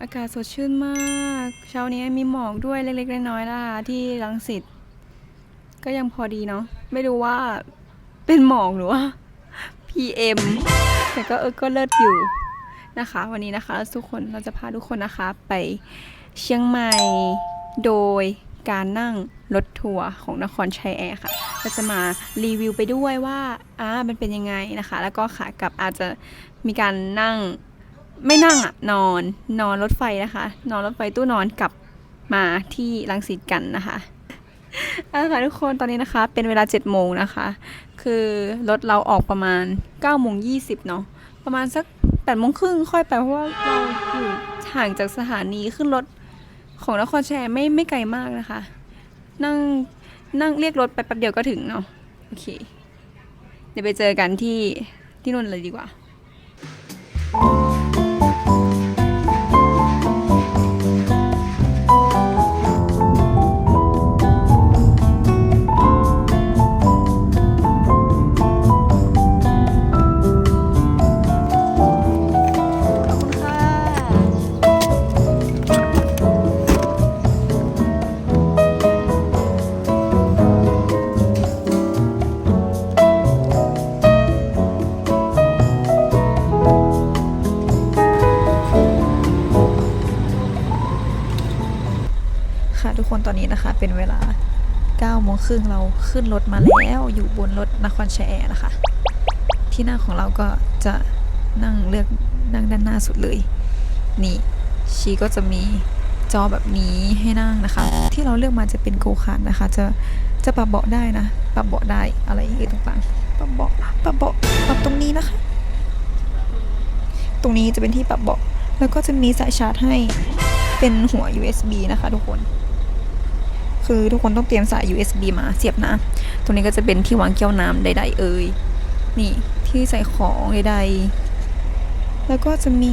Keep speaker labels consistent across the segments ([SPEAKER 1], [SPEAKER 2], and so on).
[SPEAKER 1] อากาศสดชื่นมาก เช้านี้มีหมอกด้วยเล็กๆน้อยๆนะคะที่รังสิตก็ยังพอดีเนาะไม่รู้ว่าเป็นหมอกหรือว่า PM แต่ก็เออก็เลิศอยู่นะคะ วันนี้นะคะทุกคนเราจะพาทุกคนนะคะไปเชียงใหม่โดยการนั่งรถทัวร์ของนครชัยแอร์ค่ะเราจะมารีวิวไปด้วยว่าอ่ามันเป็นยังไงนะคะ แล้วก็ขากลับอาจจะมีการนั่ง ไม่นั่งอะนอนนอนรถไฟนะคะ นอนรถไฟตู้นอนกลับมาที่รังสิตกันนะคะเอาละค่ะทุกคนตอนนี้นะคะ เป็นเวลา7จ็ดโมงนะคะ คือรถเราออกประมาณ9ก้าโมงยีเนาะประมาณสัก8ปดโมงครึ่งค่อยไปเพราะว่าเราอยู่ห่างจากสถานีขึ้นรถของนครแชร์ไม่ไม่ไกลมากนะคะ นั่งนั่งเรียกรถไปแป๊บเดียวก็ถึงเนาะโอเค เดี๋ยวไปเจอกันที่ที่นู่นเลยดีกว่า นตอนนี้นะคะ เป็นเวลา9โมงครึ่งเราขึ้นรถมาแล้วอยู่บนรถนครชัยแอร์นะคะ ที่นั่งของเราก็จะนั่งเลือกนั่งด้านหน้าสุดเลย นี่ชีก็จะมีจอแบบนี้ให้นั่งนะคะ ที่เราเลือกมาจะเป็นโกคาร์นะคะ จะจะปรับเบาะได้นะ ปรับเบาะได้อะไรอย่างเงี้ยต่างๆปรับเบาะปรับเบาะปรับตรงนี้นะคะ ตรงนี้จะเป็นที่ปรับเบาะแล้วก็จะมีสายชาร์จให้เป็นหัว USB นะคะทุกคน คือทุกคนต้องเตรียมสาย USB มาเสียบนะ ตรงนี้ก็จะเป็นที่วางแก้วน้ำใดๆเอ่ย นี่ที่ใส่ของใดๆ แล้วก็จะมี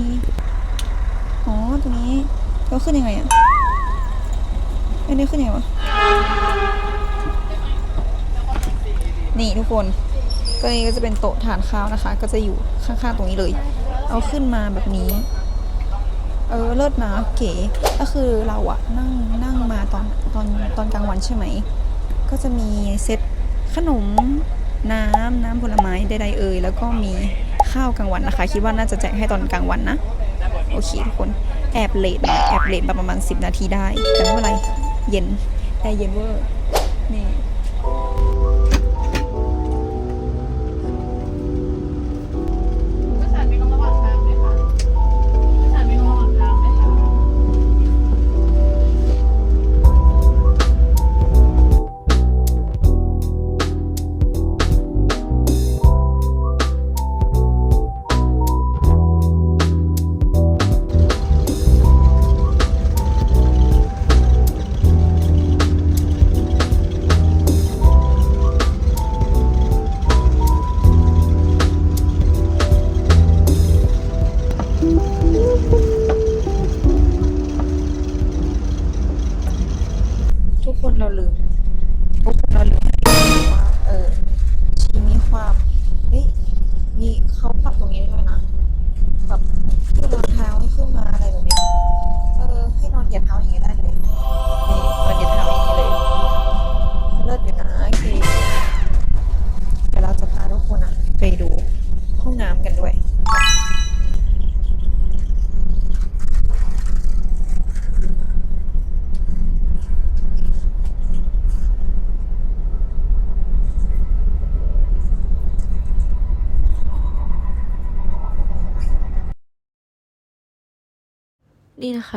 [SPEAKER 1] อ๋อ ตรงนี้ก็ขึ้นยังไงอะอันนี้ขึ้นยังไงวะ นี่ทุกคนก็นี่ก็จะเป็นโต๊ะทานข้าวนะคะ ก็จะอยู่ข้างๆตรงนี้เลย เอาขึ้นมาแบบนี้ เออเลิศนะเก๋ก็คือเราอะนั่งนั่งมาตอนตอนตอนกลางวันใช่ไหม ก็จะมีเซตขนมน้ำน้ำผลไม้ใดๆเอ่ยแล้วก็มีข้าวกลางวันนะคะ คิดว่าน่าจะแจกให้ตอนกลางวันนะ โอเคทุกคนแอบเลทนะแอบเลทประมาณ 10 นาทีได้ แต่ไม่เป็นไร เย็นแอร์เย็นเวอร์นี่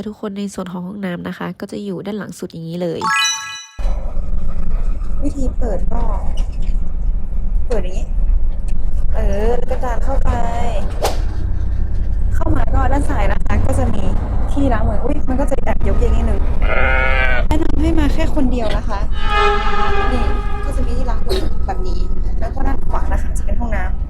[SPEAKER 2] ทุกค
[SPEAKER 1] นใน
[SPEAKER 3] ส่วนของห้องน้ำนะคะ ก็จะอยู่ด้านหลังสุดอย่างนี้เลย
[SPEAKER 1] วิธีเปิดก็เปิดอย่างนี้ เออแล้วก็จานเข้าไป เข้ามาก็ด้านซ้ายนะคะ ก็จะมีที่ล้างมืออุ้ยมันก็จะแอบยกเยงนิดนึงแนะนำให้มาแค่คนเดียวนะคะนี่ก็จะมีที่ล้างมือแบบนี้ แล้วก็ด้านขวานะคะจะเป็นห้องน้ำ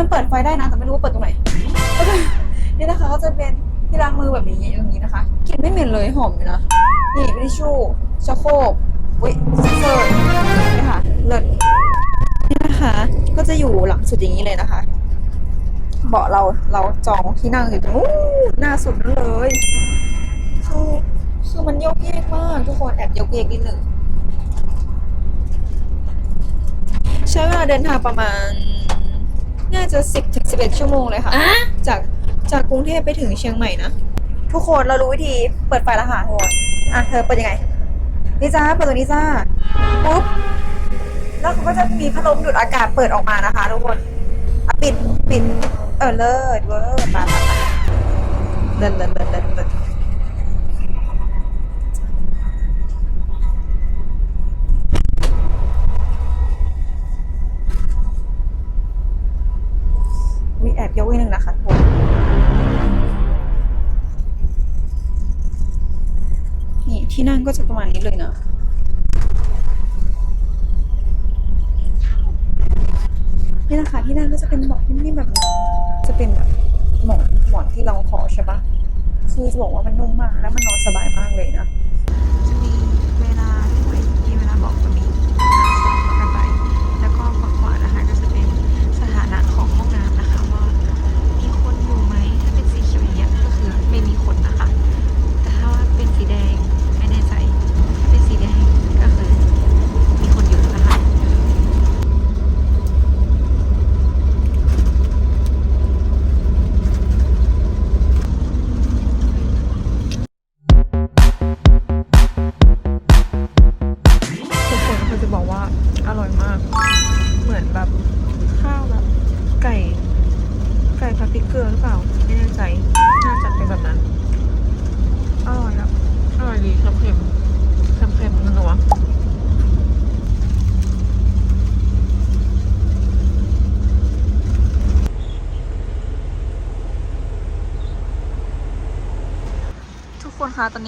[SPEAKER 1] มันเปิดไฟได้นะแต่ไม่รู้ว่าเปิดตรงไหนนี่นะคะก็จะเป็นที่ล้างมือแบบนี้อย่างนี้นะคะกลิ่นไม่เหม็นเลยหอมอยู่นะนี่วิทิชชู่ชักโครกอุ้ยซิสเซอร์นี่ค่ะเลิศนี่นะคะนะคะ ก็จะอยู่หลังสุดอย่างนี้เลยนะคะ เบาะเราเราจองที่นั่งอยู่ตรงนู้นหน้าสุดนั่นเลยคือคือมันโยกเยกมากทุกคนแอบโยกเยกนิดหนึ่งใช้เวลาเดินทางประมาณ น่าจะสิบถึงสิบเอ็ดชั่วโมงเลยค่ะจากจากกรุงเทพไปถึงเชียงใหม่นะ ทุกคนเรารู้วิธีเปิดไฟแล้วค่ะทุกคนอะเธอเปิดยังไง นี่จ้าเปิดตัวนี้จ้าปุ๊บ แล้วเขาก็จะมีพัดลมดูดอากาศเปิดออกมานะคะทุกคนอะปิดปิด เออเลิศเวอร์มามามาเดินเดินเดิน ที่นั่งก็จะประมาณนี้เลยนะนี่นะคะที่นั่นก็จะเป็นเบาะนิ่มๆแบบจะเป็นแบบหมอนหมอนที่เราขอใช่ปะคือจะบอกว่ามันนุ่มมาก แล้วมันนอนสบายมากเลยนะ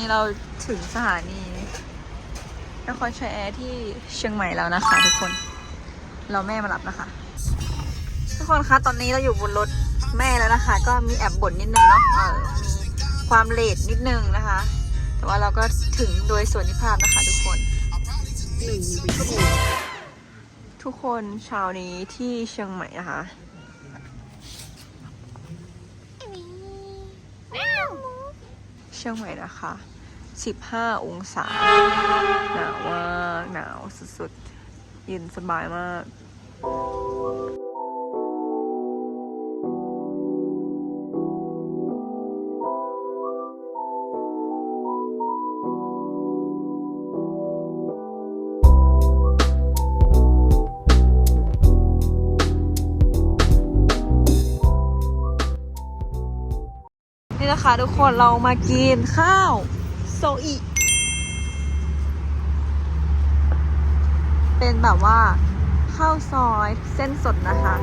[SPEAKER 1] นี้เราถึงสถานีนครชัยแอร์ที่เชียงใหม่แล้วนะคะ ทุกคน เราแม่มารับนะคะ ทุกคนคะตอนนี้เราอยู่บนรถแม่แล้วนะคะ ก็มีแอบบ่นนิดนึงเนาะเออมีความเลทนิดนึงนะคะ แต่ว่าเราก็ถึงโดยส่วนนิภาพนะคะ ทุกคนหนึ่งชั่วโมงทุกคนเช้านี้ที่เชียงใหม่นะคะเชียงใหม่นะคะ 15 องศา หนาวมากหนาวสุดๆ เย็นสบายมากนี่นะคะทุกคนเรามากินข้าว โซอิ เป็นแบบว่าข้าวซอยเส้นสดนะคะ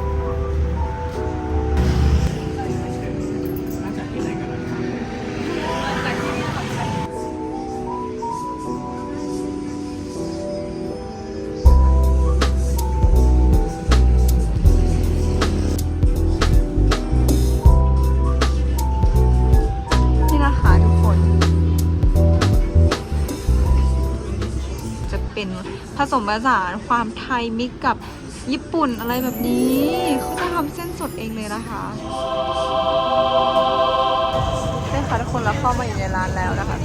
[SPEAKER 1] ผสมผสานความไทยมิกกับญี่ปุ่นอะไรแบบนี้เขาจะทำเส้นสดเองเลยนะคะใช่ค่ะทุกคนเราเข้ามาอยู่ในร้านแล้วนะคะ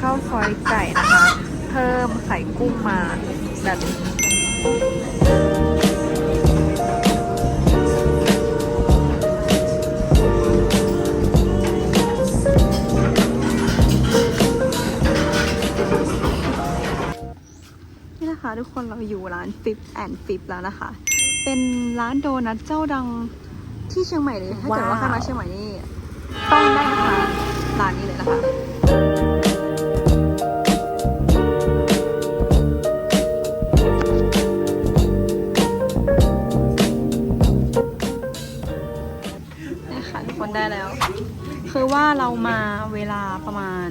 [SPEAKER 1] ข้าวซอยไก่นะคะ เพิ่มไข่กุ้งมาแบบนี้นี่นะคะทุกคนเราอยู่ร้านฟิปแอนฟิปแล้วนะคะ เป็นร้านโดนัทเจ้าดังที่เชียงใหม่เลย ถ้าเกิดว่าใครมาเชียงใหม่นี่ต้องได้นะคะร้านนี้เลยนะคะ มาเวลาประมาณ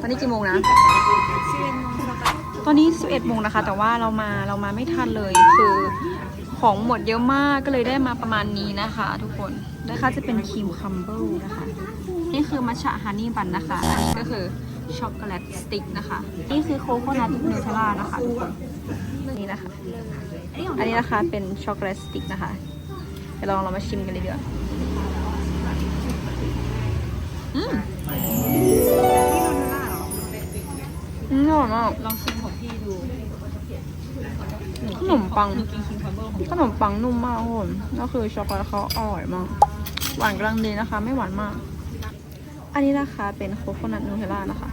[SPEAKER 1] ตอนนี้กี่โมงนะ ตอนนี้ 11โมงนะคะ แต่ว่าเรามาเรามาไม่ทันเลยคือของหมดเยอะมากก็เลยได้มาประมาณนี้นะคะ ทุกคนนะคะจะเป็นครีมคัมเบิลนะคะ นี่คือมัชชะฮันนี่บันนะคะอันนี้ก็คือช็อกโกแลตสติ๊กนะคะ นี่คือโคโคนัทเนเธอร่านะคะทุกคนนี่นะคะ อันนี้นะคะเป็นช็อกโกแลตสติ๊กนะคะเดี๋ยวลองเรามาชิมกันเลยดีกว่า อืมอร่อยมาก
[SPEAKER 2] ลองชิมของพี่ดู
[SPEAKER 1] ขนมปัง
[SPEAKER 2] กินคิงคัมเบิลของ
[SPEAKER 1] ขนมปังนุ่มมากทุกคนก็คือช็อกโกแลตเขาอร่อยมาก หวานกำลังดีนะคะ ไม่หวานมาก อันนี้นะคะเป็นโคโคนัทนูเทลล่านะคะ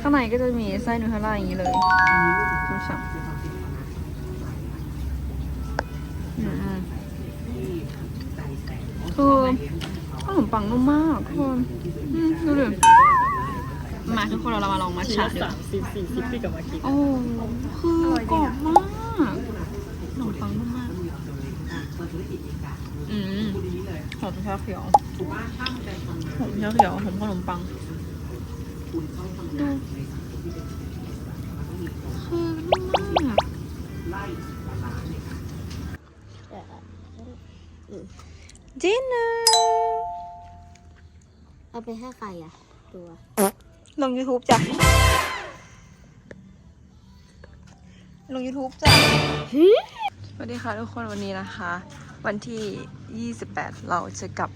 [SPEAKER 1] ข้างในก็จะมีไส้นูเทลล่าอย่างนี้เลยดูสั่งคือขนมปังนุ่มมากทุกคน ดูดิมาทุกคนเราเรามาลองมา
[SPEAKER 2] ชิ้น
[SPEAKER 1] ฉา
[SPEAKER 2] ละ
[SPEAKER 1] ดีก
[SPEAKER 2] สา
[SPEAKER 1] ว่า
[SPEAKER 2] มสิบสี่สิบพี่กับมากิน
[SPEAKER 1] โอ้คือกรอบมากขนมปังนุ่มมากอืมหอมชาเขียวหอมชาเขียวหอมขนมปังดูคือนุ่มมากจิน เนอร์
[SPEAKER 4] เอาไปให้ใครอะ ตัว
[SPEAKER 1] ลง YouTube จ้ะ ลง YouTube จ้ะสวัสดีค่ะทุกคนวันนี้นะคะ วันที่ 28 เราจะกลับ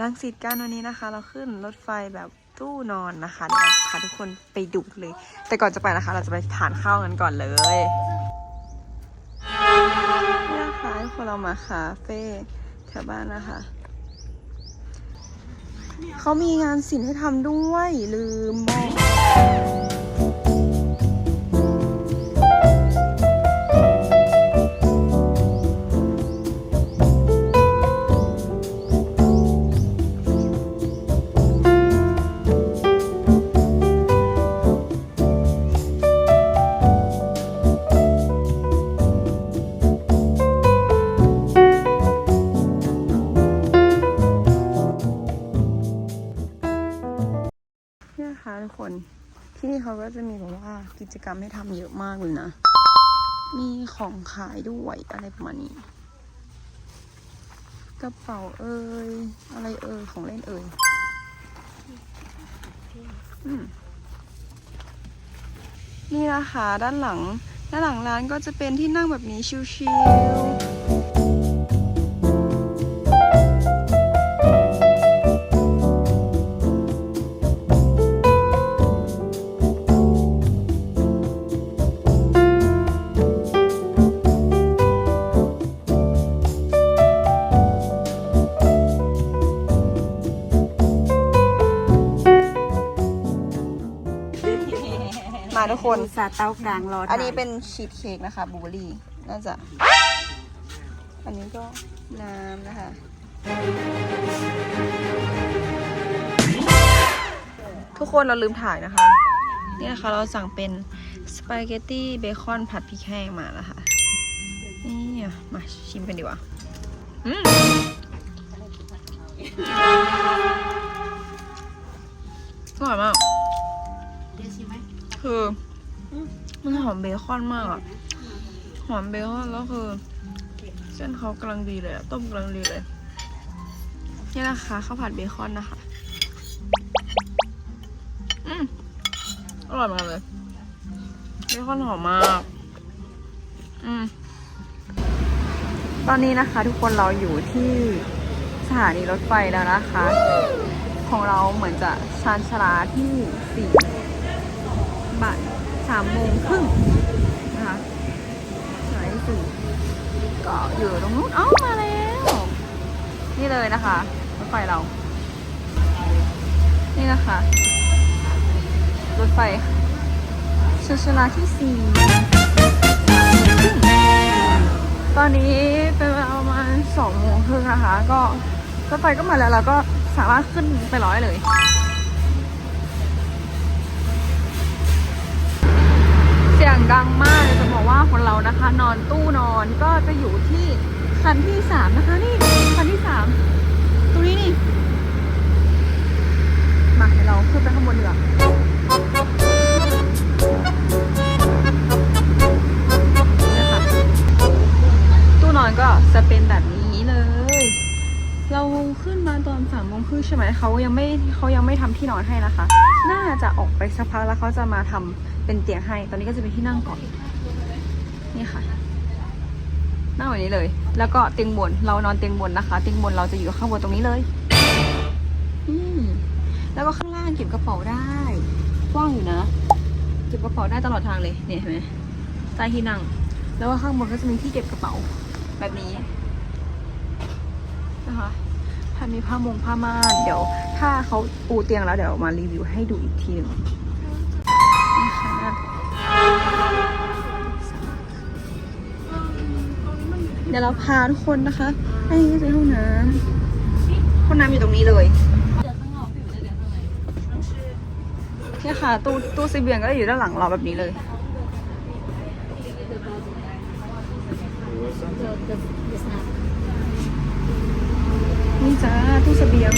[SPEAKER 1] รังสิตกันวันนี้นะคะ เราขึ้นรถไฟแบบตู้นอนนะคะเดี๋ยวเราพาทุกคนไปดูเลย แต่ก่อนจะไปนะคะ เราจะไปทานข้าวกันก่อนเลยนี่นะคะทุกคนเรามาคาเฟ่แถวบ้านนะคะ เขามีงานศิลป์ให้ทำด้วยลืมบอก ทุกคน ที่นี่เขาก็จะมีแบบว่ากิจกรรมให้ทำเยอะมากเลยนะ มีของขายด้วยอะไรประมาณนี้ กระเป๋าเอ่ยอะไรเอ่ยของเล่นเอ่ยอืมนี่นะคะด้านหลังด้านหลังร้านก็จะเป็นที่นั่งแบบนี้ชิว มาทุกคน
[SPEAKER 4] สาเตากลางรอ
[SPEAKER 1] อันนี้เป็นชีสเค้กนะคะบลูเบอร์รี่น่าจะ อันนี้ก็น้ำนะคะ ทุกคนเราลืมถ่ายนะคะ นี่นะคะเราสั่งเป็นสปาเกตตี้เบคอนผัดพริกแห้งมาแล้วค่ะ นี่อะมาชิมกันดีกว่าอืมอร่อยมาก คือ มันหอมเบคอนมากอะหอมเบคอนแล้วคือ เส้นเขากำลังดีเลยอะต้มกำลังดีเลย นี่นะคะข้าวผัดเบคอนนะคะ อืมอร่อยมากเลยเบคอนหอมมาก อืมตอนนี้นะคะทุกคนเราอยู่ที่สถานีรถไฟแล้วนะคะ ของเราเหมือนจะชานชลาที่สี่ บายสามโมงครึ่งนะคะสายสี่ก็อยู่ตรงนู้นเอ้ามาแล้ว นี่เลยนะคะรถไฟเรา นี่นะคะ รถไฟชานชาลาที่สี่ตอนนี้เป็นเวลาประมาณสองโมงครึ่งนะคะ ก็รถไฟก็มาแล้วเราก็สามารถขึ้นไปร้อยเลย ยงดังมากเลยจะบอกว่าคนเรานะคะ นอนตู้นอนก็จะอยู่ที่คันที่สามนะคะนี่คันที่สามตรงนี้นี่มาเดี๋ยวเราขึ้นไปข้างบนเนี่ยค่ะตู้นอนก็จะเป็นแบบนี้ เราขึ้นมาตอนสามโมงครึ่งใช่ไหมเขายังไม่เขายังไม่ทำที่นอนให้นะคะ น่าจะออกไปสักพักแล้วเขาจะมาทำเป็นเตียงให้ ตอนนี้ก็จะเป็นที่นั่งก่อน นี่ค่ะ นั่งแบบนี้เลย แล้วก็เตียงบน เรานอนเตียงบนนะคะ เตียงบนเราจะอยู่ข้างบนตรงนี้เลย อืมแล้วก็ข้างล่างเก็บกระเป๋าได้กว้างอยู่นะ เก็บกระเป๋าได้ตลอดทางเลย เนี่ยเห็นไหมใต้ที่นั่ง แล้วก็ข้างบนก็จะมีที่เก็บกระเป๋าแบบนี้นะคะ ถ้ามีผ้ามงผ้าม่านเดี๋ยว ถ้าเขาปูเตียงแล้วเดี๋ยวมารีวิวให้ดูอีกทีหนึ่งนี่ค่ะเดี๋ยวเราพาทุกคนนะคะอันนี้ก็จะห้องน้ำห้องน้ำอยู่ตรงนี้เลยเนี่ยค่ะ ตู้ตู้ซีเบียงก็อยู่ด้านหลังเราแบบนี้เลย นี่จ้าตู้ เสบียง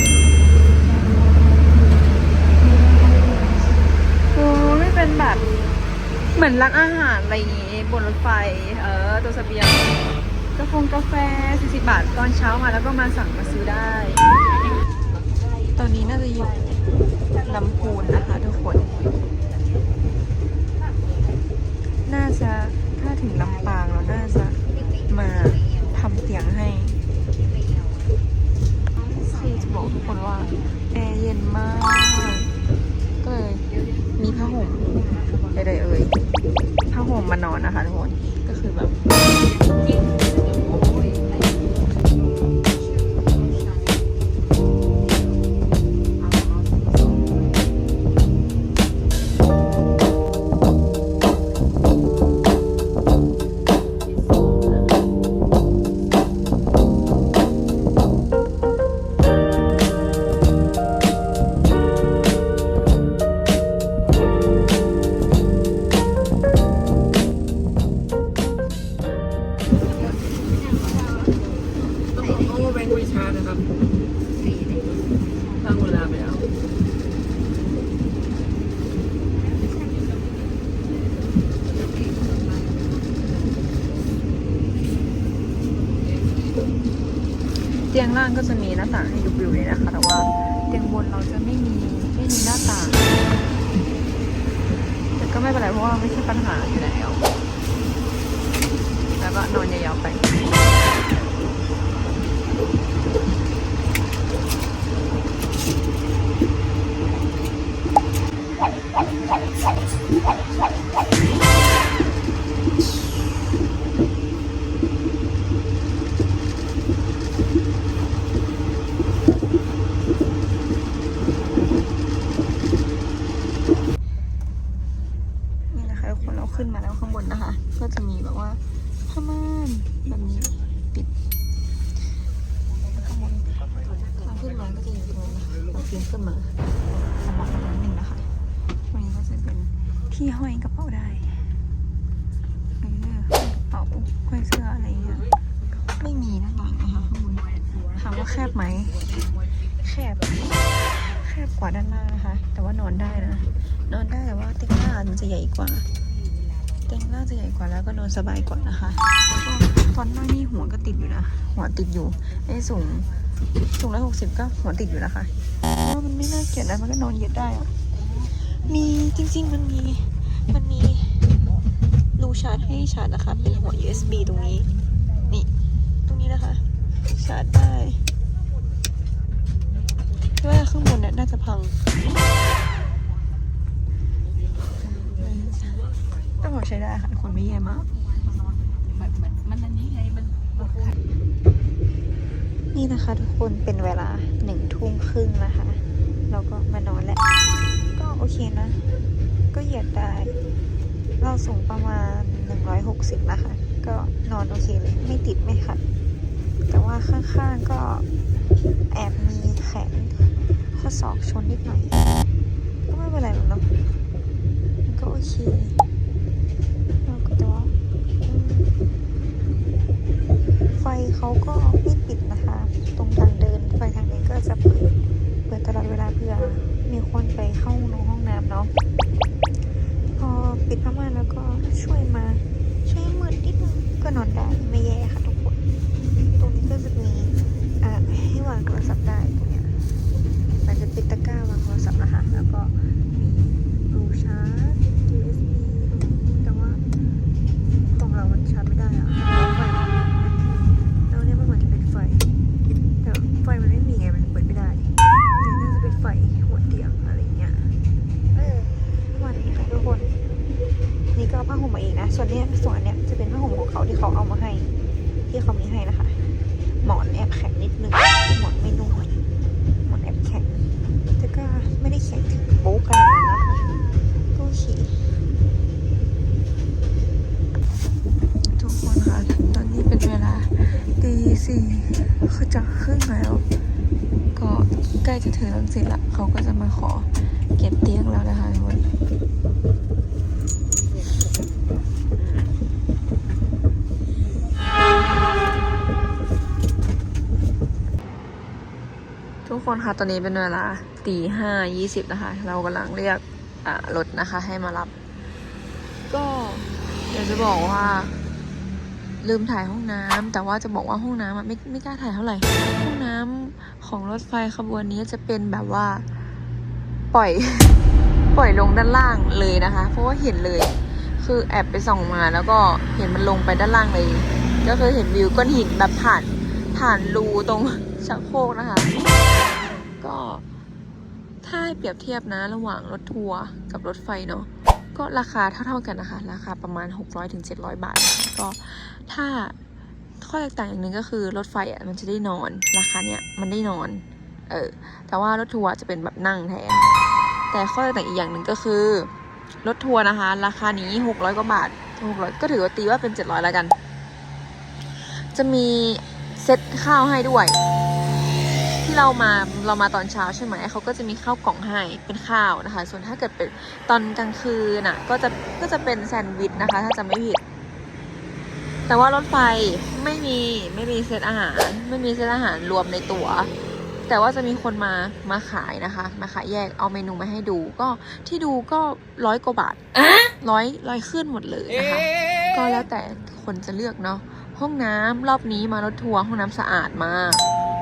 [SPEAKER 1] โอ้ไม่เป็นแบบ เหมือนร้านอาหารอะไรอย่างงี้บนรถไฟ เออตู้เสบียงกาแฟกาแฟ 40 บาทตอนเช้ามาแล้วก็มาสั่งมาซื้อได้ ตอนนี้น่าจะอยู่ลำพูนนะคะทุกคน น่าจะถ้าถึงลำปางเราน่าจะมาทำเตียงให้ บอกทุกคนว่าแอร์เย็นมาก ก็เลยมีผ้าห่มใดๆเอ่ยผ้าห่มมานอนนะคะทุกคน ก็คือแบบ
[SPEAKER 5] แล้
[SPEAKER 1] วก็น แคบไหม แคบ แคบกว่าด้านล่างนะคะ แต่ว่านอนได้นะ นอนได้แต่ว่าเตียงหน้ามันจะใหญ่กว่า เตียงหน้าจะใหญ่กว่าแล้วก็นอนสบายกว่านะคะ แล้วก็ตอนนั่งนี่หัวก็ติดอยู่นะ หัวติดอยู่ไอ้สูงสูงร้อยหกสิบก็หัวติดอยู่นะคะเพราะว่ามันไม่น่าเกลียดนะ มันก็นอนเยียดได้อะมีจริงๆมันมี มันมีรูชาร์จให้ชาร์จนะคะ เป็นหัว USB ตรงนี้ นี่ ตรงนี้นะคะ ชาร์จได้ ว่าข้างบนเนี่ยน่าจะพังต้องบอกใช้ได้ค่ะทุกคนไม่แย่มาก
[SPEAKER 2] มันอันนี้ไงมัน
[SPEAKER 1] นี่นะคะทุกคนเป็นเวลาหนึ่งทุ่มครึ่งนะคะ เราก็มานอนแล้ว ก็โอเคนะ ก็เหยียดได้ เราสูงประมาณ 160 นะคะ ก็นอนโอเคเลย ไม่ติดไม่ขัด แต่ว่าข้างๆก็แอบมีแขน ข้อศอกชนนิดหน่อย ก็ไม่เป็นไรหรอกเนาะมันก็โอเคเราก็แต่ว่าไฟเขาก็ไม่ปิดนะคะ ตรงทางเดินไฟทางนี้ก็จะเปิดเปิดตลอดเวลาเพื่อมีคนไปเข้าห้องห้องน้ำเนาะพอปิดผ้าม่านแล้วก็ช่วยมาใช้มือนิดนึงก็นอนได้ไม่แย่ค่ะ ตีสี่คือจะครึ่งแล้ว ก็ใกล้จะถึงลังสิตละเขาก็จะมาขอเก็บเตียงแล้วนะคะทุกคนทุกคนคะตอนนี้เป็นเวลาตีห้ายี่สิบนะคะ เรากำลังเรียกรถนะคะให้มารับ ก็เดี๋ยวจะบอกว่า ลืมถ่ายห้องน้ำแต่ว่าจะบอกว่าห้องน้ำอะไม่ไม่กล้าถ่ายเท่าไหร่ ห้องน้ำของรถไฟขบวนนี้จะเป็นแบบว่า ปล่อย ปล่อยลงด้านล่างเลยนะคะ เพราะว่าเห็นเลย คือแอบไปส่องมาแล้วก็เห็นมันลงไปด้านล่างเลย ก็คือเห็นวิวก้อนหินแบบผ่านผ่านรูตรงชักโครกนะคะ ก็ถ้าให้เปรียบเทียบนะระหว่างรถทัวร์กับรถไฟเนาะ ก็ราคาเท่าๆกันนะคะ ราคาประมาณ 600-700 บาทนะคะก็ถ้าข้อแตกต่างอย่างหนึ่งก็คือรถไฟอะมันจะได้นอน ราคาเนี้ยมันได้นอน เออ แต่ว่ารถทัวร์จะเป็นแบบนั่งแทน แต่ข้อแตกต่างอีกอย่างหนึ่งก็คือ รถทัวร์นะคะ ราคานี้ 600 กว่าบาท 600 ก็ถือว่าตีว่าเป็น 700 แล้วกัน จะมีเซตข้าวให้ด้วย เรามาเรามาตอนเช้าใช่ไหมเขาก็จะมีข้าวกล่องให้เป็นข้าวนะคะ ส่วนถ้าเกิดเป็นตอนกลางคืนน่ะก็จะก็จะเป็นแซนด์วิชนะคะ ถ้าจะไม่ผิด แต่ว่ารถไฟไม่มีไม่มีเซตอาหาร ไม่มีเซตอาหารรวมในตัวแต่ว่าจะมีคนมามาขายนะคะ มาขายแยกเอาเมนูมาให้ดูก็ที่ดูก็ร้อยกว่าบาทร้อยร้อยขึ้นหมดเลยนะคะ ก็แล้วแต่คนจะเลือกเนาะห้องน้ำรอบนี้มารถทัวร์ห้องน้ำสะอาดมาก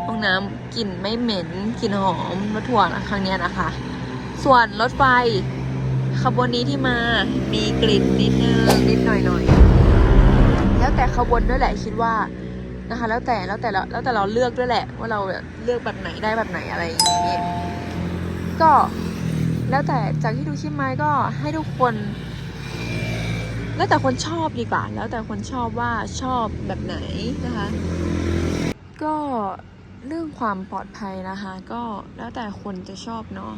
[SPEAKER 1] ห้องน้ำกลิ่นไม่เหม็นกลิ่นหอมรถทัวร์นะครั้งนี้นะคะ ส่วนรถไฟขบวนนี้ที่มามีกลิ่นนิดนึงนิดหน่อยหน่อยแล้วแต่ขบวนด้วยแหละคิดว่านะคะ แล้วแต่แล้วแต่แล้วแต่เราเลือกด้วยแหละ ว่าเราเลือกแบบไหนได้แบบไหนอะไรอย่างนี้ก็แล้วแต่จากที่ดูคลิปมาก็ให้ทุกคน แล้วแต่คนชอบดีกว่า แล้วแต่คนชอบว่าชอบแบบไหนนะคะ ก็ เรื่องความปลอดภัยนะคะ ก็แล้วแต่คนจะชอบเนาะ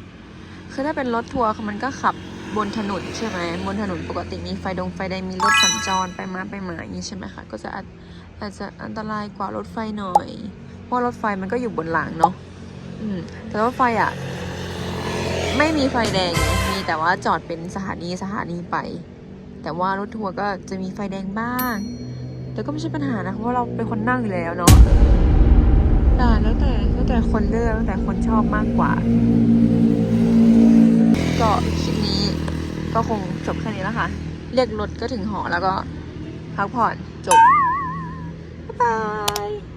[SPEAKER 1] คือถ้าเป็นรถทัวร์มันก็ขับบนถนนใช่ไหมบนถนนปกติมีไฟดงไฟแดงมีรถสัญจรไปมาไปมาอย่างนี้ใช่ไหมคะก็จะอาจอาจจะอันตรายกว่ารถไฟหน่อย เพราะรถไฟมันก็อยู่บนรางเนาะอืมแต่รถไฟอะไม่มีไฟแดงมีแต่ว่าจอดเป็นสถานีสถานีไป แต่ว่ารถทัวร์ก็จะมีไฟแดงบ้าง แต่ก็ไม่ใช่ปัญหานะเพราะเราเป็นคนนั่งอยู่แล้วเนาะ แต่แล้วแต่แล้วแต่คนเลือกแล้วแต่คนชอบมากกว่า ก็คลิปนี้ก็คงจบแค่นี้แล้วค่ะ เรียกรถก็ถึงหอแล้วก็พักผ่อนจบ บ๊ายบาย